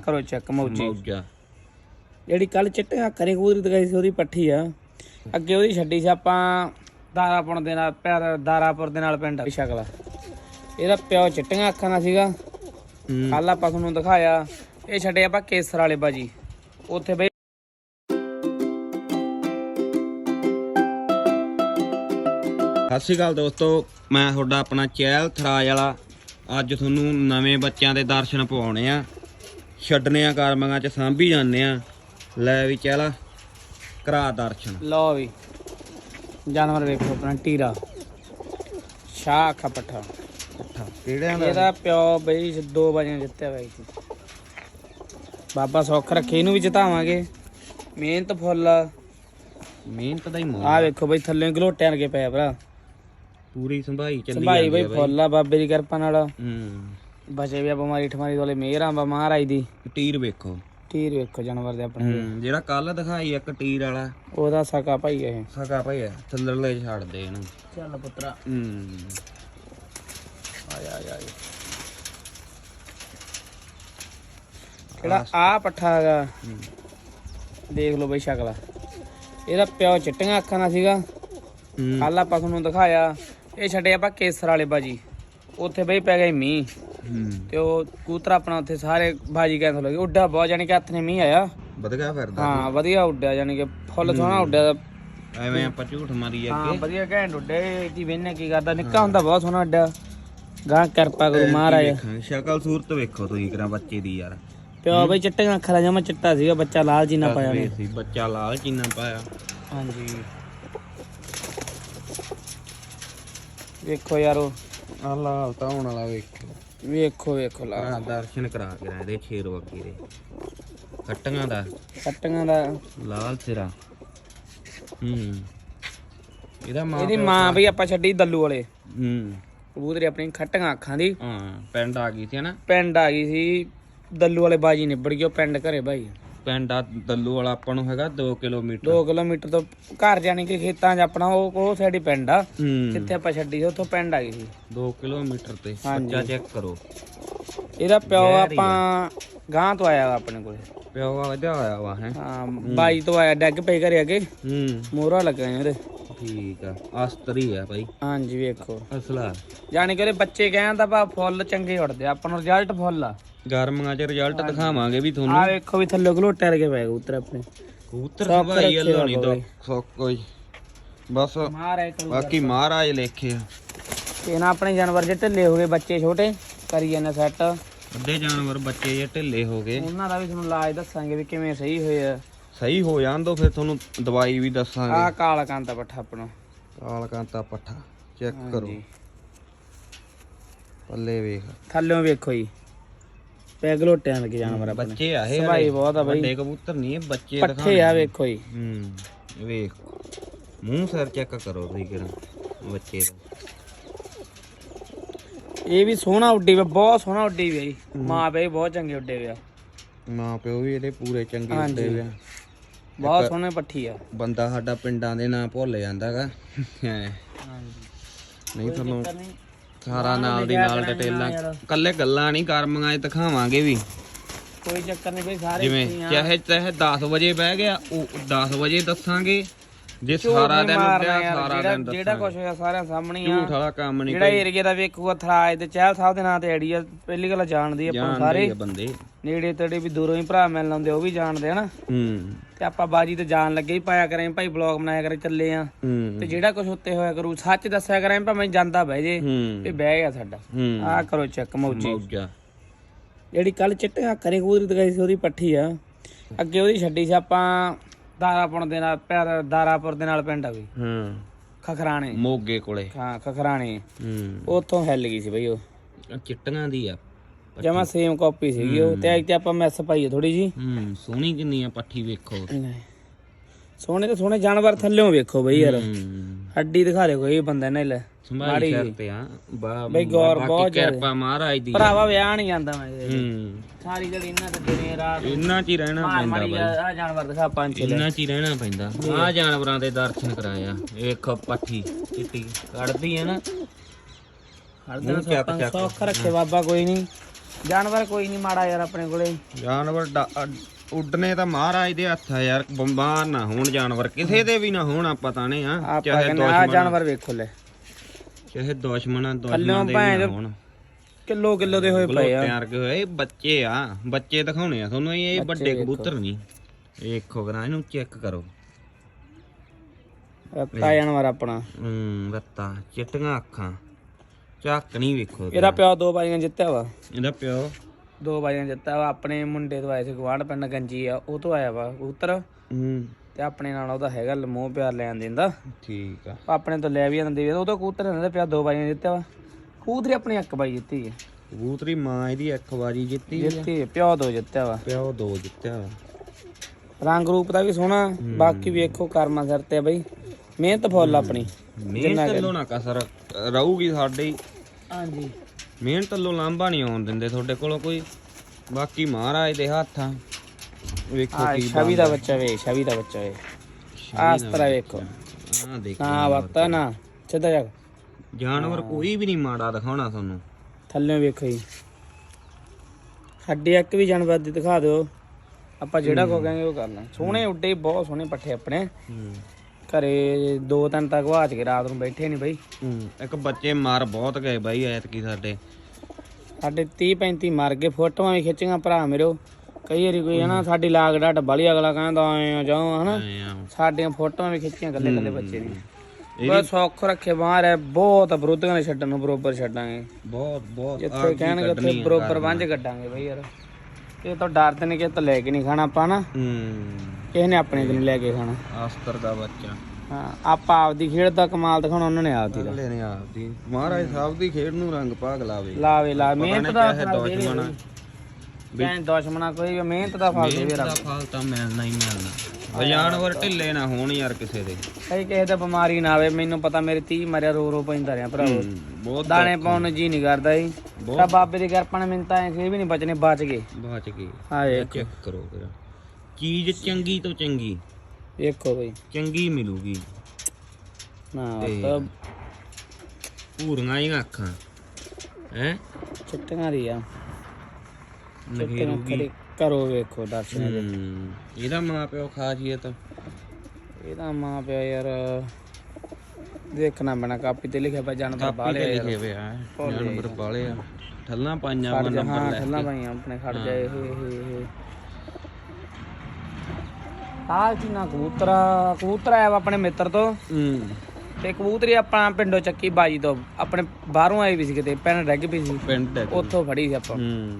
ਕਰੋ ਚੈੱਕ ਮੌਜੀ। ਮੌਜਾ। ਜਿਹੜੀ ਕੱਲ ਚਿੱਟੀਆਂ ਕਰੇ ਕੂਦਰੀ ਦਿਖਾਈ ਸੀ ਉਹਦੀ ਪੱਠੀ ਆ। ਅੱਗੇ ਉਹਦੀ ਛੱਡੀ ਸੀ ਆਪਾਂ ਦਾਰਾਪੁਰ ਦੇ ਨਾਲ ਪਿਆਰ ਦਾਰਾਪੁਰ ਦੇ ਨਾਲ ਪਿੰਡ। ਸ਼ਕਲਾ। ਇਹਦਾ ਪਿਓ ਚਿੱਟੀਆਂ ਅੱਖਾਂ ਦਾ ਸੀਗਾ। ਕੱਲ ਆਪਾਂ ਤੁਹਾਨੂੰ ਦਿਖਾਇਆ ਇਹ ਛੱਡੇ ਆਪਾਂ ਕੇਸਰ ਵਾਲੇ ਬਾਜੀ। ਉੱਥੇ ਬਈ ਸਤਿ ਸ਼੍ਰੀ ਅਕਾਲ ਦੋਸਤੋ ਮੈਂ ਤੁਹਾਡਾ ਆਪਣਾ ਚਹਿਲ ਥਰਾਜ ਵਾਲਾ। ਅੱਜ ਤੁਹਾਨੂੰ ਨਵੇਂ ਬੱਚਿਆਂ ਦੇ ਦਰਸ਼ਨ ਪਵਾਉਣੇ ਆ। ਛੱਡਨੇ ਆ ਕਰਮਾਂ ਚ ਸਾਂਭੀ ਜਾਂਦੇ ਆ। ਲੈ ਵੀ ਚਹਿਲਾ ਕਰਾ ਦਰਸ਼ਨ। ਲਓ ਵੀ ਜਾਨਵਰ ਵੇਖੋ ਆਪਣਾ ਟੀਰਾ। ਸ਼ਾਹ ਅੱਖਾਂ ਪੱਠਾ। ਕਿਹੜਿਆਂ ਇਹਦਾ ਪਿਓ ਬਈ ਦੋ ਬਾਜੀਆਂ ਜਿੱਤਿਆ ਹੋਇਆ ਸੀ ਬਾਬਾ ਸੁੱਖ ਰੱਖੇ ਇਹਨੂੰ ਵੀ ਜਿਤਾਵਾਂਗੇ। ਮਿਹਨਤ ਫੁੱਲ। ਮਿਹਨਤ ਦਾ ਹੀ ਮੋਹ ਆ। ਵੇਖੋ ਬਈ ਥੱਲੇ ਗਲੋਟਿਆਂ ਵਰਗੇ ਪਏ ਆ ਭਰਾ। ਪੂਰੀ ਸੰਭਾਈ ਚੱਲੀ ਸੰਭਾਈ ਬਈ ਆ ਫੁੱਲ ਆ ਬਾਬੇ ਦੀ ਕਿਰਪਾ ਨਾਲ। ਹੂੰ। ਬਚੇ ਵੀ ਆ ਬਿਮਾਰੀ ਠਮਾਰੀ ਵਾਲੇ ਮਿਹਰਾਂ ਬਾ ਮਹਾਰਾਜ ਦੀ। ਟੀਰ ਵੇਖੋ। ਟੀਰ ਵੇਖੋ ਜਾਨਵਰ ਦੇ ਆਪਣੇ। ਹੂੰ ਜਿਹੜਾ ਕੱਲ ਦਿਖਾਈ ਇੱਕ ਟੀਰ ਵਾਲਾ ਉਹਦਾ ਸਕਾ ਭਾਈ ਇਹ। ਸਕਾ ਭਾਈ ਥੱਲੜਲੇ ਛੱਡ ਦੇ ਇਹਨੂੰ। ਚੱਲ ਪੁੱਤਰਾ। ਹੂੰ। ਆ ਜਾ ਆ ਜਾ ਕਿਹੜਾ ਆ ਪੱਠਾ ਹੈਗਾ। ਦੇਖ ਲਓ ਬਈ ਸ਼ਕਲ। ਇਹਦਾ ਪਿਓ ਚਿੱਟੀਆਂ ਅੱਖਾਂ ਦਾ ਸੀਗਾ। ਹੂੰ। ਕੱਲ ਆਪਾਂ ਤੁਹਾਨੂੰ ਦਿਖਾਇਆ। ਇਹ ਛੱਡੇ ਆਪਾਂ ਕੇਸਰ ਵਾਲੇ ਬਾਜੀ। ਉੱਥੇ ਬਈ ਪੈ ਗਏ ਮੀਂਹ। ਹੂੰ ਤੇ ਉਹ ਕੂਤਰਾ ਆਪਣਾ ਉੱਥੇ ਸਾਰੇ ਬਾਜੀ ਕੈਂਸਲ ਹੋ ਉੱਡਾ ਬਹੁਤ ਜਾਨੀ ਕਿ ਹੱਥ ਨੇ ਮੀਂਹ ਆਇਆ। ਵਧਗਾ ਫਿਰਦਾ। ਹਾਂ ਵਧੀਆ ਉੱਡਿਆ ਜਾਨੀ ਕਿ ਫੁੱਲ ਸੋਹਣਾ ਉੱਡਿਆ। ਐਵੇਂ ਆਪਾਂ ਝੂਠ ਮਾਰੀ ਹਾਂ ਅੱਗੇ ਵਧੀਆ ਘੈਂਟ ਉੱਡੇ। ਕੀ ਵੇਨੇ ਕੀ ਕਰਦਾ? ਨਿੱਕਾ ਹੁੰਦਾ ਬਹੁਤ ਸੋਹਣਾ ਉੱਡਿਆ। ਗਾਂ ਕਿਰਪਾ ਕਰੂ ਮਹਾਰਾਜ। ਸ਼ਕਲ ਸੂਰਤ ਵੇਖੋ ਤੁਸੀਂ ਕਰਾਂ ਬੱਚੇ ਦੀ ਯਾਰ। ਪਿਓ ਬਈ ਚਿੱਟੀਆਂ ਅੱਖਾਂ ਦਾ ਜਮਾ ਚਿੱਟਾ ਸੀਗਾ ਬੱਚਾ ਲਾਲ ਜੀ ਨਾ ਪਾਇਆ ਸੀ ਬੱਚਾ ਲਾਲ ਚੀਨਾ ਪਾਇਆ। ਹਾਂਜੀ। ਵੇਖੋ ਯਾਰੋ ਆ ਲਾਲ ਤਾਂ ਹੋਣ ਵਾਲਾ ਵੇਖੋ। ਵੇਖੋ ਵੇਖੋ ਲਾ। ਦਰਸ਼ਨ ਕਰਾ ਕੇ ਰਹੇ ਦੇ ਛੇਰ ਵਕੀ ਦੇ। ਖੱਟੀਆਂ ਦਾ। ਕੱਟੀਆਂ ਦਾ। ਲਾਲ ਸਿਰਾ ਹੂੰ। ਇਹਦਾ ਮਾਂ ਇਹਦੀ ਮਾਂ ਬਈ ਆਪਾਂ ਛੱਡੀ ਦੱਲੂ ਵਾਲੇ। ਹੂੰ। ਕਬੂਤਰੀ ਆਪਣੀ ਖੱਟੀਆਂ ਅੱਖਾਂ ਦੀ। ਹਾਂ ਪਿੰਡ ਆ ਗਈ ਸੀ ਨਾ ਪਿੰਡ ਆ ਗਈ ਸੀ। ਦੱਲੂ ਵਾਲੇ ਬਾਜੀ ਨਿਬੜ ਉਹ ਪਿੰਡ ਘਰੇ ਭਾਈ ਪਿੰਡ ਆ ਦੱਲੂ ਵਾਲਾ ਆਪਾਂ ਨੂੰ ਹੈਗਾ 2 ਕਿਲੋਮੀਟਰ। 2 ਕਿਲੋਮੀਟਰ ਤੋਂ ਘਰ ਜਾਣੀ ਕਿ ਖੇਤਾਂ 'ਚ ਆਪਣਾ ਉਹ ਉਹ ਸਾਈਡ ਹੀ ਪਿੰਡ ਆ। ਹੂੰ। ਜਿੱਥੇ ਆਪਾਂ ਛੱਡੀ ਸੀ ਉੱਥੋਂ ਪਿੰਡ ਆ ਗਈ ਸੀ। 2 ਕਿਲੋਮੀਟਰ ਤੇ ਹਾਂਜੀ। ਬੱਚਾ ਚੈੱਕ ਕਰੋ। ਇਹਦਾ ਪਿਓ ਆਪਾਂ ਗਾਂ ਤੋਂ ਆਇਆ ਵਾ ਆਪਣੇ ਕੋਲੇ। ਪਿਓ ਵਧਿਆ ਹੋਇਆ ਵਾ ਹੈ। ਹਾਂ ਬਾਈ ਤੋਂ ਆਇਆ ਡੈਗ ਪਈ ਘਰੇ ਅੱਗੇ। ਹੂੰ। ਮੋਹਰਾ ਲੱਗਾ ਇਹਦੇ। ਠੀਕ ਆ। ਅਸਤਰੀ ਆ ਭਾਈ ਹਾਂਜੀ ਵੇਖੋ। ਅਸਲਾ। ਜਾਣੀ ਕਿ ਉਹਦੇ ਬੱਚੇ ਕਹਿੰਦਾ ਭਾ ਫੁੱਲ ਚੰਗੇ ਉੱਡਦੇ ਆ, ਆਪਾਂ ਨੂੰ ਰਿਜ਼ਲਟ ਫੁੱਲ ਆ। ਗਰਮੀਆਂ ਚ ਰਿਜ਼ਲਟ ਦਿਖਾਵਾਂਗੇ ਵੀ ਆ ਤੁਹਾਨੂੰ ਵੇਖੋ ਵੀ ਥੱਲੇ ਗਲੋਟੇ ਵਰਗੇ ਪਏ ਕਬੂਤਰ ਆਪਣੇ। ਕਬੂਤਰ ਵੱਲੋਂ ਨਹੀਂ ਬਾਬਾ ਦੋ ਸੌ ਕੋਈ। ਬਸ ਮਾਰੇ ਬਾਕੀ ਮਹਾਰਾਜ ਲੇਖੇ ਆ। ਤੇ ਨਾ ਆਪਣੇ ਜਾਨਵਰ ਜੇ ਢਿੱਲੇ ਹੋ ਗਏ ਬੱਚੇ ਛੋਟੇ ਕਰੀ ਜਾਂਦੇ ਸੈੱਟ ਵੱਡੇ ਜਾਨਵਰ ਬੱਚੇ ਜੇ ਢਿੱਲੇ ਹੋ ਗਏ। ਉਹਨਾਂ ਦਾ ਵੀ ਤੁਹਾਨੂੰ ਇਲਾਜ ਦੱਸਾਂਗੇ ਵੀ ਕਿਵੇਂ ਸਹੀ ਹੋਏ ਆ। ਸਹੀ ਹੋ ਜਾਣ ਦੋ ਫਿਰ ਤੁਹਾਨੂੰ ਦਵਾਈ ਵੀ ਦੱਸਾਂਗੇ। ਆਹ ਕਾਲਾ ਕਾਂਤਾ ਪੱਠਾ ਆਪਣਾ। ਕਾਲ ਕਾਂਤਾ ਪੱਠਾ ਚੈੱਕ ਕਰੋ। ਪੱਲੇ ਵੇਖ। ਥੱਲਿਓਂ ਵੇਖੋ ਜੀ। ਪੈ ਗਲੋਟਿਆਂ ਲੱਗੇ ਜਾਨਵਰ ਆਪਣੇ। ਬੱਚੇ ਆ ਇਹ ਸਭਾਈ ਬਹੁਤ ਆ ਬਈ। ਵੱਡੇ ਕਬੂਤਰ ਨਹੀਂ ਇਹ ਬੱਚੇ ਪੱਠੇ ਆ ਵੇਖੋ ਜੀ। ਹੂੰ ਵੇਖ। ਮੂੰਹ ਸਿਰ ਚੈੱਕ ਕਰੋ ਤੁਸੀਂ ਕਿਹੜਾ ਬੱਚੇ ਦਾ। ਇਹ ਵੀ ਸੋਹਣਾ ਉੱਡੀ ਵੇ ਬਹੁਤ ਸੋਹਣਾ ਉੱਡੀ ਵੇ ਜੀ। ਮਾਂ ਪਿਓ ਵੀ ਬਹੁਤ ਚੰਗੇ ਉੱਡੇ ਵੇ ਆ ਮਾਂ ਪਿਓ ਵੀ ਇਹਦੇ ਪੂਰੇ ਚੰਗੇ। ਹੁੰਦੇ ਵੇ ਆ। ਬਹੁਤ ਸੋਹਣੇ ਪੱਠੀ ਆ। ਬੰਦਾ ਸਾਡਾ ਪਿੰਡਾਂ ਦੇ ਨਾਂ ਭੁੱਲ ਜਾਂਦਾਗਾ। ਨਹੀਂ ਤੁਹਾਨੂੰ ਸਾਰਾ ਨਾਲ ਦੀ ਨਾਲ ਡਿਟੇਲਾਂ ਕੱਲੇ ਗੱਲਾਂ ਨਹੀਂ ਕਰਮੀਆਂ 'ਚ ਦਿਖਾਵਾਂਗੇ ਵੀ। ਕੋਈ ਚੱਕਰ ਨਹੀਂ ਬਈ ਸਾਰੇ ਜਿਵੇਂ। ਚਾਹੇ ਚਾਹੇ 10 ਵਜੇ ਬਹਿ ਗਿਆ ਉਹ 10 ਵਜੇ ਦੱਸਾਂਗੇ। ਜੇ ਸਾਰਾ ਦਿਨ ਉੱਡਿਆ ਸਾਰਾ ਜਿਹੜਾ- ਦਿਨ ਜਿਹੜਾ ਦੱਸਾਂਗੇ। ਕੁਝ ਹੋਇਆ ਸਾਰਿਆਂ ਸਾਹਮਣੇ ਆ। ਝੂਠ ਵਾਲਾ ਕੰਮ ਨਹੀਂ ਜਿਹੜਾ ਏਰੀਆ ਦਾ ਵੇਖੂਗਾ ਥਰਾਜ ਤੇ ਚਹਿਲ ਸਾਹਿਬ ਦੇ ਨਾਂ ਤੇ ਆਈਡੀ ਆ ਪਹਿਲੀ ਗੱਲ ਜਾਣਦੀ ਆ ਆਪਾਂ ਸਾਰੇ। ਆ ਬੰਦੇ। ਨੇੜੇ ਤੇੜੇ ਵੀ ਦੂਰੋਂ ਹੀ ਭਰਾ ਮਿਲਣ ਆਉਂਦੇ ਉਹ ਵੀ ਜਾਣਦੇ ਹਨਾ ਹੂੰ। ਤੇ ਆਪਾਂ ਬਾਜੀ ਤੇ ਜਾਣ ਲੱਗੇ ਹੀ ਪਾਇਆ ਕਰਾਂ ਭਾਈ ਬਲੌਗ ਬਣਾਇਆ ਕਰੇ ਚੱਲੇ ਆ। ਤੇ ਜਿਹੜਾ ਕੁਝ ਉੱਤੇ ਹੋਇਆ ਕਰੂ ਸੱਚ ਦੱਸਿਆ ਕਰਾਂ ਭਾਵੇਂ ਜਾਂਦਾ ਬਹਿ ਜੇ ਤੇ ਬਹਿ ਗਿਆ ਸਾਡਾ। ਆਹ ਕਰੋ ਚੈੱਕ ਮੌਜੀ। ਜਿਹੜੀ ਕੱਲ ਚਿੱਟੀਆਂ ਕਰੇ ਕੂਦਰੀ ਦਿਖਾਈ ਸੀ ਉਹਦੀ ਪੱਠੀ ਆ। ਅੱਗੇ ਉਹਦੀ ਛੱਡੀ ਸੀ ਆਪਾਂ ਦਾਰਾਪੁਰ ਦੇ ਨਾਲ ਪਿਆਰ ਦਾਰਾਪੁਰ ਦੇ ਨਾਲ ਪਿੰਡ ਆ ਵੀ। ਹਾਂ। ਖਖਰਾਣੇ। ਮੋਗੇ ਕੋਲੇ। ਹਾਂ ਖਖਰਾਣੇ। ਹੂੰ। ਉੱਥੋਂ ਹਿੱਲ ਗਈ ਸੀ ਬਈ ਉਹ। ਚਿੱਟੀਆਂ ਦੀ ਆ ਜਮਾ ਸੇਮ ਕਾਪੀ ਸੀਗੀ ਉਹ। ਤੇ ਅੱਜ ਤੇ ਆਪਾਂ ਮੈਸ ਪਾਈ ਥੋੜੀ ਜੀ ਹੂੰ ਸੋਹਣੀ ਕਿੰਨੀ ਆ ਪੱਠੀ ਵੇਖੋ। ਸੋਹਣੇ ਤੇ ਸੋਹਣੇ ਜਾਨਵਰ ਥੱਲੇੋਂ ਵੇਖੋ ਬਈ ਯਾਰ। ਹੱਡੀ ਦਿਖਾ ਦੇ ਕੋਈ ਬੰਦਾ ਨੇ ਲੈ। ਸੰਭਾਲੀ ਤੇ ਆ। ਬਈ ਗੌਰ ਬਹੁਤ। ਕਿਰਪਾ ਮਹਾਰਾਜ ਦੀ ਭਰਾਵਾ ਵਿਆਹ ਨਹੀਂ ਜਾਂਦਾ ਮੈਂ। ਹੂੰ। ਸਾਰੀ ਜਿਹੜੀ ਇਹਨਾਂ ਤੇ ਦਿਨੇ ਰਾਤ ਇੰਨਾ ਚ ਹੀ ਰਹਿਣਾ ਪੈਂਦਾ ਬਾਈ। ਆ ਜਾਨਵਰ ਦਿਖਾ ਪੰਜ ਇੰਨਾ ਚ ਹੀ ਰਹਿਣਾ ਪੈਂਦਾ। ਆ ਜਾਨਵਰਾਂ ਦੇ ਦਰਸ਼ਨ ਕਰਾਇਆ ਵੇਖੋ ਪੱਠੀ ਚਿੱਟੀ। ਕੱਢਦੀ ਹੈ ਨਾ। ਹਰ ਦਿਨ ਮੂੰਹ ਚੱਕ ਸੌਖਾ ਚੱਕ। ਸੌਖ ਰੱਖੇ ਬਾਬਾ ਕੋਈ ਨਹੀਂ। ਜਾਨਵਰ ਕੋਈ ਨਹੀਂ ਮਾੜਾ ਯਾਰ ਆਪਣੇ ਕੋਲੇ। ਜਾਨਵਰ ਉੱਡਣੇ ਤਾਂ ਮਹਾਰਾਜ ਦੇ ਹੱਥ ਆ ਯਾਰ ਬਿਮਾਰ ਨਾ ਹੋਣ ਜਾਨਵਰ ਕਿਸੇ ਦੇ ਵੀ ਨਾ ਹੋਣ ਆਪਾਂ ਤਾਂ ਨੇ ਆ ਆਪਾਂ ਚਾਹੇ ਕਹਿੰਦੇ ਆ ਦੁਸ਼ਮਣ ਜਾਨਵਰ ਵੇਖੋ ਲੈ। ਚਾਹੇ ਦੁਸ਼ਮਣ ਦੁਸ਼ਮਣ ਦੇ ਵੀ ਨਾ ਹੋਣ। ਕਿਲੋ ਕਿਲੋ ਦੇ ਹੋਏ ਪਏ ਆ। ਪਿਆਰ ਕੇ ਹੋਏ ਇਹ ਬੱਚੇ ਆ ਬੱਚੇ ਦਿਖਾਉਣੇ ਆ ਤੁਹਾਨੂੰ ਇਹ ਵੱਡੇ ਵੇਖੋ। ਕਬੂਤਰ ਨਹੀਂ। ਵੇਖੋ ਕਰਾਂ ਇਹਨੂੰ ਚੈੱਕ ਕਰੋ। ਰੱਤਾ ਜਾਨਵਰ ਆਪਣਾ। ਹੂੰ ਰੱਤਾ ਚਿੱਟੀਆਂ ਅੱਖਾਂ। ਝੱਕ ਨਹੀਂ ਵੇਖੋ ਇਹਦਾ ਪਿਓ ਦੋ ਬਾਜੀਆਂ ਜਿੱਤਿਆ ਵਾ। ਇਹਦਾ ਪਿਓ। ਦੋ ਬਾਜੀਆਂ ਜਿੱਤਿਆ ਵਾ ਆਪਣੇ ਮੁੰਡੇ ਤੋਂ ਆਏ ਸੀ ਗਵਾਂਢ ਪਿੰਡ ਗੰਜੀ ਆ ਉਹ ਤੋਂ ਆਇਆ ਵਾ ਕਬੂਤਰ। ਹੂੰ। ਤੇ ਆਪਣੇ ਨਾਲ ਉਹਦਾ ਹੈਗਾ ਲਮੋਹ ਪਿਆਰ ਲੈਣ ਦਿੰਦਾ। ਠੀਕ ਆ। ਆਪਣੇ ਤੋਂ ਲੈ ਵੀ ਜਾਂਦੇ ਵੀ ਉਹ ਤੋਂ ਕਬੂਤਰ ਇਹਨਾਂ ਦੇ ਪਿਆ ਦੋ ਬਾਜੀਆਂ ਜਿੱਤਿਆ ਵਾ। ਕਬੂਤਰੀ ਆਪਣੀ ਇੱਕ ਬਾਈ ਜਿੱਤੀ ਹੈ ਕਬੂਤਰੀ ਮਾਂ ਇਹਦੀ ਇੱਕ ਵਾਰੀ ਜਿੱਤੀ ਆ। ਜਿੱਤੀ ਪਿਓ ਦੋ ਜਿੱਤਿਆ ਵਾ। ਪਿਓ ਦੋ ਜਿੱਤਿਆ ਵਾ। ਰੰਗ ਰੂਪ ਦਾ ਵੀ ਸੋਹਣਾ ਬਾਕੀ ਵੇਖੋ ਕਰਮਾ ਸਿਰ ਤੇ ਆ ਬਈ। ਮਿਹਨਤ ਫੁੱਲ ਆਪਣੀ। ਮਿਹਨਤ ਨਾ ਕਸਰ ਰਹੂਗੀ ਸਾਡੀ ਹਾਂਜੀ। ਮਿਹਨਤ ਵੱਲੋਂ ਲਾਂਭਾ ਨਹੀਂ ਆਉਣ ਦਿੰਦੇ ਤੁਹਾਡੇ ਕੋਲੋਂ ਕੋਈ। ਬਾਕੀ ਮਹਾਰਾਜ ਦੇ ਹੱਥਾਂ ਵੇਖੋ ਆ ਕੀ ਛਵੀ ਦਾ ਬੱਚਾ ਵੇ ਛਵੀ ਦਾ ਬੱਚਾ ਵੇ। ਆਸ ਤਰ੍ਹਾਂ ਵੇਖੋ। ਆ ਦੇਖੋ ਨਾ ਸਿੱਧਾ ਜਾ। ਜਾਨਵਰ ਕੋਈ ਵੀ ਨਹੀਂ ਮਾੜਾ ਦਿਖਾਉਣਾ ਤੁਹਾਨੂੰ। ਥੱਲੇ ਵੇਖੋ ਜੀ। ਹੱਡੀ ਇੱਕ ਵੀ ਜਾਨਵਰ ਦੀ ਦਿਖਾ ਦਿਓ। ਆਪਾਂ ਜਿਹੜਾ ਕੋ ਕਹਾਂਗੇ ਉਹ ਕਰਨਾ ਸੋਹਣੇ ਉੱਡੇ ਬਹੁਤ ਸੋਹਣੇ ਪੱਠੇ ਆਪਣੇ। ਹੂੰ। ਘਰੇ ਦੋ ਤਿੰਨ ਤੱਕ ਵਾਚ ਕੇ ਰਾਤ ਨੂੰ ਬੈਠੇ ਨਹੀਂ ਬਈ। ਇੱਕ ਬੱਚੇ ਮਾਰ ਬਹੁਤ ਗਏ ਬਾਈ ਐਤਕੀ ਸਾਡੇ। ਸਾਡੇ 30 35 ਮਰ ਗਏ ਫੋਟੋਆਂ ਵੀ ਖਿੱਚੀਆਂ ਭਰਾ ਮੇਰੋ। ਕਈ ਵਾਰੀ ਕੋਈ ਹਨਾ ਸਾਡੀ ਲਾਗ ਡੱਟ ਬਲੀ ਅਗਲਾ ਕਹਿੰਦਾ ਆਏ ਆ ਜਾਓ ਹਨਾ। ਸਾਡੀਆਂ ਫੋਟੋਆਂ ਵੀ ਖਿੱਚੀਆਂ ਗੱਲੇ ਗੱਲੇ ਬੱਚੇ ਦੀ ਬਸ ਸੌਖ ਰੱਖੇ ਬਾਹਰ ਹੈ ਬਹੁਤ ਵਿਰੋਧੀਆਂ ਨੇ ਛੱਡਣ ਨੂੰ ਬਰੋਬਰ ਛੱਡਾਂਗੇ। ਬਹੁਤ ਬਹੁਤ ਜਿੱਥੇ ਕਹਿਣਗੇ ਉੱਥੇ ਬਰੋਬਰ ਵੰਝ ਕੱਢਾਂਗੇ ਬਈ ਯਾਰ। ਇਹ ਤਾਂ ਡਰਦੇ ਨੇ ਕਿ ਤਾਂ ਲੈ ਕੇ ਨਹੀਂ ਖਾਣਾ ਆਪਾਂ ਨਾ। ਹੂੰ। ਕਿਸੇ ਨੇ ਆਪਣੇ ਨਹੀਂ ਲੈ ਕੇ ਖਾਣਾ। ਆਸਤਰ ਦਾ ਬੱਚਾ। ਹਾਂ ਆਪਾਂ ਆਪਦੀ ਖੇਡ ਦਾ ਕਮਾਲ ਦਿਖਾਉਣਾ ਉਹਨਾਂ ਨੇ ਆਪਦੀ ਦਾ। ਨੇ ਆਪਦੀ। ਮਹਾਰਾਜ ਸਾਹਿਬ ਦੀ ਖੇਡ ਨੂੰ ਰੰਗ ਭਾਗ ਲਾਵੇ। ਲਾਵੇ ਲਾ ਮਿਹਨਤ ਦਾ ਦੁਸ਼ਮਣ। ਬੈਂ ਦੁਸ਼ਮਣਾ ਕੋਈ ਵੀ ਮਿਹਨਤ ਦਾ ਫਲ ਦਾ ਫਲ ਤਾਂ ਮਿਲਣਾ ਹੀ ਮਿਲਣਾ। ਉਹ ਜਾਨਵਰ ਢਿੱਲੇ ਨਾ ਹੋਣ ਯਾਰ ਕਿਸੇ ਦੇ। ਕਈ ਕਿਸੇ ਦਾ ਬਿਮਾਰੀ ਨਾ ਆਵੇ ਮੈਨੂੰ ਪਤਾ ਮੇਰੇ 30 ਮਰਿਆ ਰੋ ਰੋ ਪੈਂਦਾ ਰਿਹਾ ਭਰਾਵੋ। ਬਹੁਤ ਦਾਣੇ ਪਾਉਣ ਨੂੰ ਜੀ ਨਹੀਂ ਕਰਦਾ ਜੀ। ਤਾਂ ਬਾਬੇ ਦੀ ਕਿਰਪਾ ਨਾਲ ਮੈਨੂੰ ਤਾਂ ਐ ਵੀ ਨਹੀਂ ਬਚਨੇ ਬਚ ਗਏ। ਬਾਚ ਗਏ। ਹਾਂ ਵੇਖੋ ਚੈੱਕ ਕਰੋ ਫਿਰ। ਚੀਜ਼ ਚੰਗੀ ਤੋਂ ਚੰਗੀ। ਵੇਖੋ ਬਈ। ਚੰਗੀ ਮਿਲੂਗੀ। ਨਾ ਤੇ- ਤਾਂ ਪੂਰੀਆਂ ਹੀ ਅੱਖਾਂ ਹੈ? ਚਿੱਟੀਆਂ ਦੀ ਆ। ਚਿੱਟੀਆਂ ਨਖੇਰੂਗੀ ਕਰੇ ਕਰੋ ਵੇਖੋ ਦਰਸ਼ਨ ਇਹਦੇ। ਹੂੰ ਇਹਦਾ ਮਾਂ ਪਿਓ ਖਾਸੀਅਤ। ਇਹਦਾ ਮਾਂ ਪਿਆ ਯਾਰ ਦੇਖਣਾ ਪੈਣਾ ਕਾਪੀ ਤੇ ਲਿਖਿਆ ਪਿਆ ਜਾਨਵਰ ਕਾਪੀ ਤੇ ਯਾਰ। ਲਿਖੇ ਹੋਏ ਆ ਭੁੱਲ ਗਏ। ਜਾਨਵਰ ਬਾਲੇ ਆ। ਠੱਲਾਂ ਪਾਈਆਂ ਵਾ ਨੰਬਰ ਹਾਂ ਲੈ ਠੱਲਾਂ ਭਾਈਆਂ ਆਪਣੇ ਖੜ ਜਾਏ ਹੇ। ਹੇ ਹੇ ਕੀ ਨਾ ਕਬੂਤਰਾ ਕਬੂਤਰ ਆਇਆ ਵਾ ਆਪਣੇ ਮਿੱਤਰ ਤੋਂ। ਹੂੰ। ਤੇ ਕਬੂਤਰੀ ਆਪਾਂ ਪਿੰਡੋਂ ਚੱਕੀ ਬਾਜੀ ਤੋਂ ਆਪਣੇ ਬਾਹਰੋਂ ਆਈ ਵੀ ਸੀ ਕਿਤੇ ਪੈਣ ਡੱਗ ਪਈ ਸੀ। ਪਿੰਡ ਹੈ ਉੱਥੋਂ ਫੜੀ ਸੀ ਆਪਾਂ। ਹੂੰ।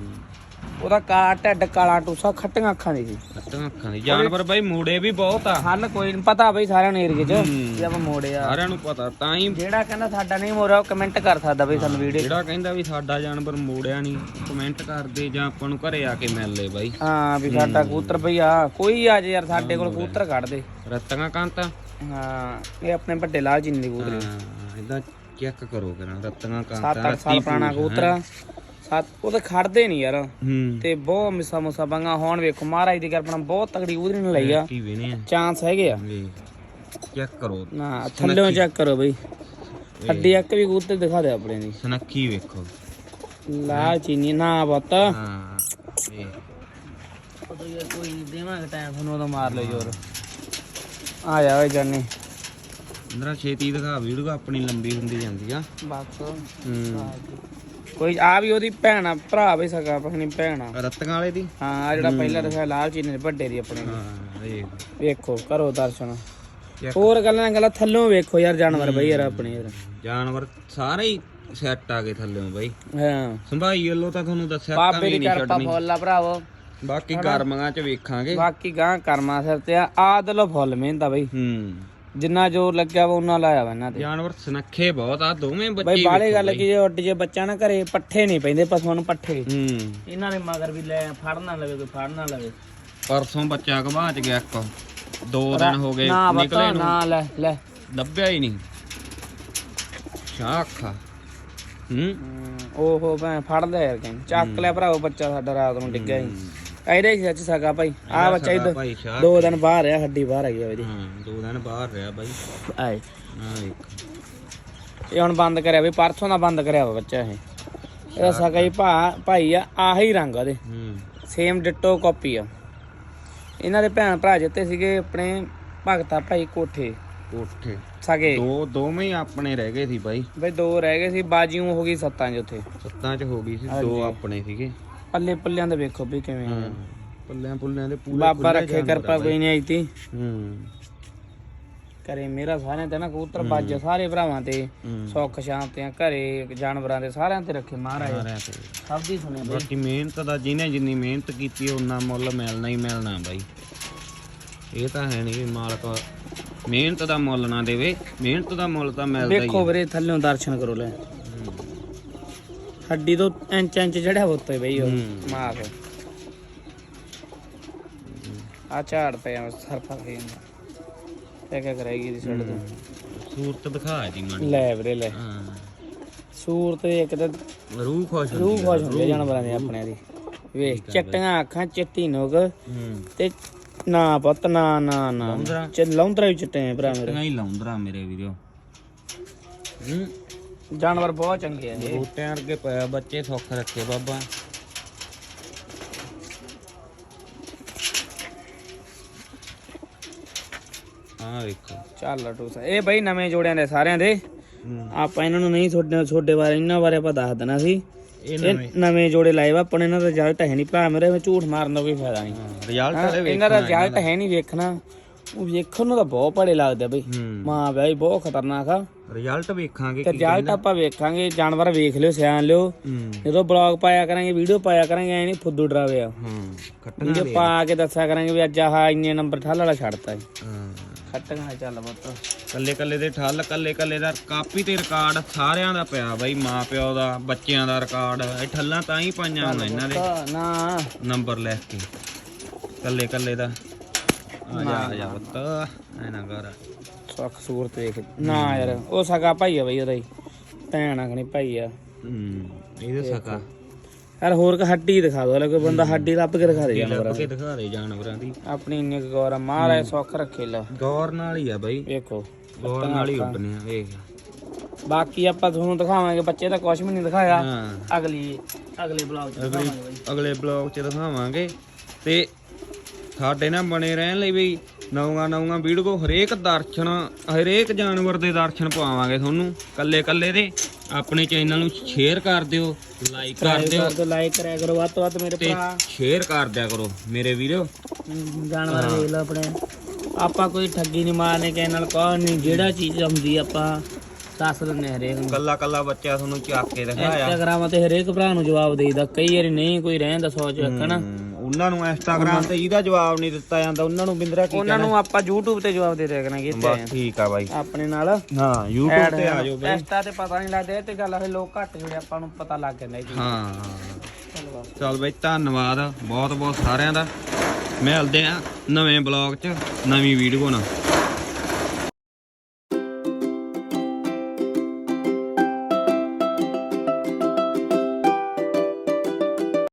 ਉਹਦਾ ਕਾ ਢੱਡ ਕਾਲਾ ਟੂਸਾ ਖੱਟੀਆਂ ਅੱਖਾਂ ਦੀ ਸੀ ਅੱਤਾਂ ਅੱਖਾਂ ਦੀ। ਜਾਨਵਰ ਬਾਈ ਮੂੜੇ ਵੀ ਬਹੁਤ ਆ। ਹੱਲ ਕੋਈ ਨਹੀਂ ਪਤਾ ਬਈ ਸਾਰਿਆਂ ਨੂੰ ਏਰੀਏ 'ਚ ਜੇ ਆਪਾਂ ਮੋੜੇ ਆ। ਸਾਰਿਆਂ ਨੂੰ ਪਤਾ ਤਾਂ ਹੀ ਜਿਹੜਾ ਕਹਿੰਦਾ ਸਾਡਾ ਨਹੀਂ ਮੋੜਿਆ ਉਹ ਕਮੈਂਟ ਕਰ ਸਕਦਾ ਬਈ ਸਾਨੂੰ ਵੀਡੀਓ ਜਿਹੜਾ ਕਹਿੰਦਾ ਵੀ ਸਾਡਾ ਜਾਨਵਰ ਮੋੜਿਆ ਨਹੀਂ ਕਮੈਂਟ ਕਰਦੇ ਜਾਂ ਆਪਾਂ ਨੂੰ ਘਰੇ ਆ ਕੇ ਮਿਲ ਲੈ ਬਾਈ। ਹਾਂ ਵੀ ਸਾਡਾ ਕਬੂਤਰ ਬਈ ਆ ਕੋਈ ਆ ਜੇ ਯਾਰ ਸਾਡੇ ਕੋਲ ਕਬੂਤਰ ਕੱਢ ਦੇ। ਰੱਤਾਂ ਕਾਂਤਾ। ਹਾਂ ਇਹ ਆਪਣੇ ਵੱਡੇ ਲਾਲ ਜੀ ਦੀ ਕਬੂਤਰੀ। ਹਾਂ ਇਦਾਂ ਚੈੱਕ ਕਰੋ ਕਰਾਂ ਰੱਤਾਂ ਸੱਤ ਕਾਂਤਾ ਅੱਠ ਸਾਲ ਪੁਰਾਣਾ ਕਬੂਤਰ ਆ। ਸੱਤ ਉਹ ਤਾਂ ਖੜਦੇ ਨਹੀਂ ਯਾਰ। ਹੂੰ। ਤੇ ਬਹੁਤ ਮਿਸਾ ਮੁਸਾ ਬੰਗਾ ਹੁਣ ਵੇਖੋ ਮਹਾਰਾਜ ਦੀ ਕਿਰਪਾ ਨਾਲ ਬਹੁਤ ਤਗੜੀ ਕਬੂਤਰੀ ਨੇ ਲਈ ਆ। ਚਾਂਸ ਹੈਗੇ ਆ। ਚੈੱਕ ਕਰੋ। ਨਾ ਥੱਲੇੋਂ ਚੈੱਕ ਕਰੋ ਬਈ। ਹੱਡੀ ਇੱਕ ਵੀ ਕਬੂਤਰ ਦਿਖਾ ਦੇ ਆਪਣੇ ਦੀ। ਸਨੱਖੀ ਵੇਖੋ। ਲਾਲ ਚੀਨੀ ਨਾ ਬਤ ਹਾਂ ਯਾਰ ਕੋਈ ਨਹੀਂ ਦੇਵਾਂਗੇ ਟਾਈਮ ਤੁਹਾਨੂੰ ਉਦੋਂ ਮਾਰ ਲਿਓ ਜੋਰ। ਆ ਜਾ ਓਏ ਜਾਨੀ। ਅੰਦਰਾ ਛੇਤੀ ਦਿਖਾ ਵੀਡੀਓ ਆਪਣੀ ਲੰਬੀ ਹੁੰਦੀ ਜਾਂਦੀ ਆ। ਬਸ। ਹੂੰ। ਕੋਈ ਆ ਵੀ ਉਹਦੀ ਭੈਣ ਆ ਭਰਾ ਵੀ ਸਕਾ ਆਪਣੀ ਭੈਣ ਆ। ਵਾਲੇ ਦੀ? ਹਾਂ ਆਹ ਜਿਹੜਾ ਪਹਿਲਾਂ ਦਿਖਾਇਆ ਲਾਲ ਚੀਨੀ ਦੇ ਵੱਡੇ ਦੀ ਆਪਣੇ ਦੀ। ਹਾਂ ਵੇਖ ਵੇਖੋ ਕਰੋ ਦਰਸ਼ਨ। ਹੋਰ ਗੱਲਾਂ ਨਾਲ ਗੱਲਾਂ ਥੱਲੋਂ ਵੇਖੋ ਯਾਰ ਜਾਨਵਰ ਬਈ ਯਾਰ ਆਪਣੇ ਯਾਰ। ਜਾਨਵਰ ਸਾਰੇ ਹੀ ਸੈੱਟ ਆ ਗਏ ਥੱਲੇੋਂ ਬਾਈ। ਹਾਂ। ਸੰਭਾਈ ਵੱਲੋਂ ਤਾਂ ਤੁਹਾਨੂੰ ਦੱਸਿਆ ਬਾਬੇ ਕਮੀ ਦੀ ਨਹੀਂ ਕਿਰਪਾ ਛੱਡਣੀ। ਫੁੱਲ ਆ ਭਰਾਵੋ। ਬਾਕੀ ਕਰਮਾਂ ਚ ਵੇਖਾਂਗੇ। ਬਾਕੀ ਗਾਂ ਕਰਮਾ ਸਿਰ ਤੇ ਆ ਆਦਲੋ ਫੁੱਲ ਮਿਹਨਤ ਆ ਬਈ। ਹੂੰ। ਜਿੰਨਾ ਜ਼ੋਰ ਲੱਗਿਆ ਵਾ ਉਹਨਾਂ ਲਾਇਆ ਵਾ ਇਹਨਾਂ ਤੇ। ਜਾਨਵਰ ਸਨੱਖੇ ਬਹੁਤ ਆ ਦੋਵੇਂ ਬੱਚੇ ਬਈ ਬਾਲੇ ਗੱਲ ਕੀ ਜੇ ਉੱਡ ਜੇ ਬੱਚਾ ਨਾ ਘਰੇ ਪੱਠੇ ਨਹੀਂ ਪੈਂਦੇ ਪਸ਼ੂਆਂ ਨੂੰ ਪੱਠੇ। ਹੂੰ। ਇਹਨਾਂ ਦੇ ਮਗਰ ਵੀ ਲੈ ਫੜ ਨਾ ਲਵੇ ਕੋਈ ਫੜ ਨਾ ਲਵੇ। ਪਰਸੋਂ ਬੱਚਾ ਗਵਾਚ ਗਿਆ ਇੱਕ। ਦੋ ਦਿਨ ਹੋ ਗਏ ਨਿਕਲੇ ਨੂੰ। ਨਾ ਲੈ ਲੈ। ਲੱਭਿਆ ਹੀ ਨਹੀਂ। ਸ਼ਾਖਾ ਹੂੰ। ਓਹੋ ਭੈਣ ਫੜ ਯਾਰ ਕਹਿੰਦੇ ਚੱਕ ਲਿਆ ਭਰਾਓ ਬੱਚਾ ਸਾਡਾ ਰਾਤ ਨੂੰ ਡਿੱਗਿਆ ਸੀ ਇਹਦੇ ਹੀ ਸੱਚ ਸਕਾ ਭਾਈ। ਆ ਬੱਚਾ ਭਾਈ ਸ਼ਾਹ ਦੋ ਦਿਨ ਬਾਹਰ ਰਿਹਾ ਹੱਡੀ ਬਾਹਰ ਆ ਗਿਆ ਇਹਦੀ ਹਾਂ ਦੋ ਦਿਨ ਬਾਹਰ ਰਿਹਾ ਬਾਈ। ਆਏ। ਇਹ ਹੁਣ ਬੰਦ ਕਰਿਆ ਵੀ ਪਰਸੋਂ ਦਾ ਬੰਦ ਕਰਿਆ ਵਾ ਬੱਚਾ ਇਹ। ਇਹਦਾ ਸਕਾ ਹੀ ਭਾ ਭਾਈ ਆ ਆਹੀ ਰੰਗ ਆ ਉਹਦੇ ਹੂੰ। ਸੇਮ ਡਿਟੋ ਕਾਪੀ ਆ। ਇਹਨਾਂ ਦੇ ਭੈਣ ਭਰਾ ਜਿੱਤੇ ਸੀਗੇ ਆਪਣੇ ਭਗਤਾ ਭਾਈ ਕੋਠੇ। ਕੋਠੇ। ਸਗੇ। ਦੋ ਦੋਵੇਂ ਹੀ ਆਪਣੇ ਰਹਿ ਗਏ ਸੀ ਬਾਈ। ਬਈ ਦੋ ਰਹਿ ਗਏ ਸੀ ਬਾਜੀਓ ਹੋ ਗਈ ਸੱਤਾਂ 'ਚ ਉੱਥੇ। ਸੱਤਾਂ ਚ ਹੋ ਗਈ ਸੀ। ਦੋ ਆਪਣੇ ਸੀਗੇ। ਪੱਲੇ ਪੱਲਿਆਂ ਦੇ ਵੇਖੋ ਵੀ ਕਿਵੇਂ ਆ। ਪੱਲਿਆਂ ਪੁੱਲਿਆਂ ਦੇ ਪੂਰੇ ਬਾਬਾ ਰੱਖੇ ਕਿਰਪਾ। ਕੋਈ ਨਹੀਂ ਆਈ ਤੀ। ਹੂੰ। ਕਰੇ ਮੇਰਾ ਸਾਰਿਆਂ ਤੇ ਨਾ ਕਬੂਤਰ ਬਾਜ ਸਾਰੇ ਭਰਾਵਾਂ ਤੇ। ਸੁੱਖ ਸ਼ਾਂਤੀਆਂ ਘਰੇ ਜਾਨਵਰਾਂ ਦੇ ਸਾਰਿਆਂ ਤੇ ਰੱਖੇ ਮਹਾਰਾਜ। ਸਭ ਦੀ ਸੁਣੇ ਬਈ। ਬਾਕੀ ਮਿਹਨਤ ਦਾ ਜਿਹਨੇ ਜਿੰਨੀ ਮਿਹਨਤ ਕੀਤੀ ਉਹਨਾਂ ਮੁੱਲ ਮਿਲਣਾ ਹੀ ਮਿਲਣਾ ਬਾਈ। ਇਹ ਤਾਂ ਹੈ ਨਹੀਂ ਵੀ ਮਾਲਕ ਮਿਹਨਤ ਦਾ ਮੁੱਲ ਨਾ ਦੇਵੇ ਮਿਹਨਤ ਦਾ ਮੁੱਲ ਤਾਂ ਮਿਲਦਾ ਹੀ ਵੇਖੋ ਵੀਰੇ ਥੱਲੇੋਂ ਦਰਸ਼ਨ ਕਰੋ ਲੈ। ਹੱਡੀ ਤੋਂ ਇੰਚ ਇੰਚ ਚੜਿਆ ਉੱਤੇ ਬਈ ਉਹ। ਹੂੰ। ਮਾਰ। ਆ ਝਾੜ ਪਿਆ ਸਰਫਾ ਖੇ ਜਾਂਦਾ ਇਹ ਕਿਆ ਕਰੇਗੀ ਦੀ ਛੱਡ ਦੋ ਸੂਰਤ ਦਿਖਾ ਦੀ ਮਨ ਲੈ ਵੀਰੇ ਲੈ। ਹਾਂ। ਸੂਰਤ ਇੱਕ ਤਾਂ ਰੂਹ ਖੁਸ਼ ਰੂਹ ਹੁੰਦੀ। ਖੁਸ਼ ਹੁੰਦੇ ਜਾਨਵਰਾਂ ਦੇ ਆਪਣੇ ਦੀ। ਵੇਖ ਚਿੱਟੀਆਂ ਅੱਖਾਂ ਚਿੱਟੀ ਨੁਗ। ਤੇ ਨਾ ਪੁੱਤ ਨਾ ਨਾ ਨਾ। ਲੌਂਦਰਾ? ਚ ਲੌਂਦਰਾ ਵੀ ਚਿੱਟੇ ਆ ਭਰਾ ਮੇਰੇ। ਟੀਆਂ ਹੀ ਲਾਉਂਦਰਾ ਮੇਰੇ ਵੀਰੋ। ਹੂੰ। ਜਾਨਵਰ ਬਹੁਤ ਚੰਗੇ ਆ ਇਹ ਬੂਟਿਆਂ ਵਰਗੇ ਪਿਆ ਬੱਚੇ ਸੁੱਖ ਰੱਖੇ ਬਾਬਾ। ਆ ਵੇਖੋ। ਚੱਲ ਟੂਸ ਇਹ ਬਈ ਨਵੇਂ ਜੋੜਿਆਂ ਦੇ ਸਾਰਿਆਂ ਦੇ। ਹੂੰ। ਆਪਾਂ ਇਹਨਾਂ ਨੂੰ ਨਹੀਂ ਛੋਡੇ ਛੋਡੇ ਬਾਰੇ ਇਹਨਾਂ ਬਾਰੇ ਆਪਾਂ ਦੱਸ ਦੇਣਾ ਸੀ। ਇਹ ਇਹ ਨਵੇਂ। ਜੋੜੇ ਲਾਏ ਵਾ ਆਪਾਂ ਇਹਨਾਂ ਦਾ ਰਿਜ਼ਲਟ ਹੈ ਨਹੀਂ। ਭਰਾ ਮੇਰੇ ਵਿੱਚ ਝੂਠ ਮਾਰਨ ਦਾ ਕੋਈ ਫਾਇਦਾ ਨਹੀਂ। ਰਿਜ਼ਲਟ ਹਾਂ, ਵਾਲੇ ਇਹਨਾਂ ਦਾ ਵੇਖਣਾ ਰਿਜ਼ਲਟ ਹੈ ਨਹੀਂ ਵੇਖਣਾ। ਉਹ ਵੇਖਣ ਨੂੰ ਤਾਂ ਬਹੁਤ ਭੜੇ ਲੱਗਦੇ ਬਈ। ਹੂੰ। ਮਾਂ ਬਈ ਬਹੁਤ ਖਤਰਨਾਕ ਆ। ਰਿਜ਼ਲਟ ਵੇਖਾਂਗੇ ਤੇ ਰਿਜ਼ਲਟ ਆਪਾਂ ਵੇਖਾਂਗੇ ਜਾਨਵਰ ਵੇਖ ਲਿਓ ਸਿਆਣ ਲਿਓ। ਹੂੰ। ਜਦੋਂ ਬਲੌਗ ਪਾਇਆ ਕਰਾਂਗੇ ਵੀਡੀਓ ਪਾਇਆ ਕਰਾਂਗੇ ਐ ਨਹੀਂ ਫੁੱਦੂ ਡਰਾਵੇ ਆ। ਹਾਂ ਵੀਡੀਓ ਪਾ ਕੇ ਦੱਸਿਆ ਕਰਾਂਗੇ ਵੀ ਅੱਜ ਆਹ ਇੰਨੇ ਨੰਬਰ ਠੱਲ ਵਾਲਾ ਛੱਡਤਾ ਹਾਂ। ਖੱਟਣਾ ਚੱਲ ਪੁੱਤ। ਕੱਲੇ ਕੱਲੇ ਦੇ ਠੱਲ ਕੱਲੇ ਕੱਲੇ ਦਾ ਕਾਪੀ ਤੇ ਰਿਕਾਰਡ ਸਾਰਿਆਂ ਦਾ ਪਿਆ ਬਾਈ ਮਾਂ ਪਿਓ ਦਾ ਬੱਚਿਆਂ ਦਾ ਰਿਕਾਰਡ ਇਹ ਠੱਲਾਂ ਤਾਂ ਹੀ ਪਾਈਆਂ ਹੋਣ ਇਹਨਾਂ ਦੇ। ਨਾ। ਨੰਬਰ ਲਿਖ ਕੇ। ਕੱਲੇ ਕੱਲੇ ਦਾ। ਆ ਜਾ ਆ ਜਾ ਪੁੱਤ ਐ ਨਾ ਕਰ। ਸੁੱਖ ਸੂਰਤ ਵੇਖ ਨਾ ਯਾਰ ਉਹ ਸਗਾ ਭਾਈ ਆ ਬਈ ਉਹਦਾ ਹੀ। ਭੈਣ ਆਖਣੀ ਭਾਈ ਆ। ਹੂੰ ਇਹਦੇ ਸਕਾ। ਯਾਰ ਹੋਰ ਕ ਹੱਡੀ ਦਿਖਾ ਦੋ ਕੋਈ ਬੰਦਾ ਹੱਡੀ ਲੱਭ ਕੇ ਦਿਖਾ ਦੇ ਜਾਨਵਰ ਲੱਭ ਕੇ ਦਿਖਾ ਦੇ ਜਾਨਵਰਾਂ ਦੀ। ਆਪਣੀ ਇੰਨੀ ਕੁ ਗੌਰ ਆ ਮਹਾਰਾਜ ਸੁੱਖ ਰੱਖੇ ਲਾ। ਗੌਰ ਨਾਲ ਹੀ ਆ ਬਾਈ। ਵੇਖੋ ਗੌਰ ਨਾਲ ਹੀ ਉੱਡਨੇ ਆ ਵੇਖ। ਬਾਕੀ ਆਪਾਂ ਤੁਹਾਨੂੰ ਦਿਖਾਵਾਂਗੇ ਬੱਚੇ ਤਾਂ ਕੁਝ ਵੀ ਨਹੀਂ ਦਿਖਾਇਆ। ਹਾਂ। ਅਗਲੀ ਅਗਲੇ ਬਲੌਗ ਚ ਦਿਖਾਵਾਂਗੇ ਬਈ। ਅਗਲੇ ਬਲੌਗ 'ਚ ਦਿਖਾਵਾਂਗੇ। ਤੇ ਸਾਡੇ ਨਾਲ ਬਣੇ ਰਹਿਣ ਲਈ ਵੀ ਨਵਾਂ ਨਵਾਂ ਵੀਡੀਓ ਹਰੇਕ ਦਰਸ਼ਨ ਹਰੇਕ ਜਾਨਵਰ ਦੇ ਦਰਸ਼ਨ ਪਾਵਾਂਗੇ ਤੁਹਾਨੂੰ ਕੱਲੇ ਕੱਲੇ ਦੇ। ਆਪਣੇ ਚੈਨਲ ਨੂੰ ਸ਼ੇਅਰ ਕਰ ਦਿਓ ਲਾਈਕ ਕਰ ਦਿਓ। ਲਾਈਕ ਕਰਿਆ ਕਰੋ ਵੱਧ ਤੋਂ ਵੱਧ ਮੇਰੇ ਤੇ ਭਰਾ। ਸ਼ੇਅਰ ਕਰ ਦਿਆ ਕਰੋ ਮੇਰੇ ਵੀਰੋ। ਜਾਨਵਰ ਵੇਖ ਲਓ ਆਪਣੇ। ਆਪਾਂ ਕੋਈ ਠੱਗੀ ਨਹੀਂ ਮਾਰਨੇ ਕਿਸੇ ਨਾਲ ਕੋਈ ਨਹੀਂ ਜਿਹੜਾ ਚੀਜ਼ ਹੁੰਦੀ ਆਪਾਂ ਦੱਸ ਦਿੰਦੇ ਹਰੇਕ ਨੂੰ। ਕੱਲਾ ਕੱਲਾ ਬੱਚਾ ਤੁਹਾਨੂੰ ਚੱਕ ਕੇ ਦਿਖਾਇਆ। ਇੰਸਟਾਗ੍ਰਾਮ ਤੇ ਹਰੇਕ ਭਰਾ ਨੂੰ ਜਵਾਬ ਦੇਈਦਾ ਕਈ ਵਾਰੀ ਨਹੀਂ ਕੋਈ ਰਹਿਣ ਦਾ ਸੋਚ ਰੱਖਣਾ। ਉਹਨਾਂ ਨੂੰ ਇੰਸਟਾਗ੍ਰਾਮ ਤੇ ਜਿਹਦਾ ਜਵਾਬ ਨਹੀਂ ਦਿੱਤਾ ਜਾਂਦਾ ਉਹਨਾਂ ਨੂੰ ਬਿੰਦਰਾ ਕੀ ਉਹਨਾਂ ਨੂੰ ਆਪਾਂ YouTube ਤੇ ਜਵਾਬ ਦੇ ਦਿਆ ਕਰਾਂਗੇ ਇੱਥੇ। ਬਸ ਠੀਕ ਆ ਬਾਈ। ਆਪਣੇ ਨਾਲ। ਹਾਂ YouTube ਤੇ ਆ ਜਾਓ ਬਾਈ। ਇੰਸਟਾ ਤੇ ਪਤਾ ਨਹੀਂ ਲੱਗਦਾ ਇਹ ਤੇ ਗੱਲ ਹੈ ਲੋਕ ਘੱਟ ਜਿਹੜੇ ਆਪਾਂ ਨੂੰ ਪਤਾ ਲੱਗ ਜਾਂਦਾ ਇਹ ਚੀਜ਼ ਹਾਂ। ਚਲ ਬਈ ਧੰਨਵਾਦ ਬਹੁਤ ਬਹੁਤ ਸਾਰਿਆਂ ਦਾ। ਮਿਲਦੇ ਆ ਨਵੇਂ ਬਲੌਗ 'ਚ ਨਵੀਂ ਵੀਡੀਓ ਨਾਲ।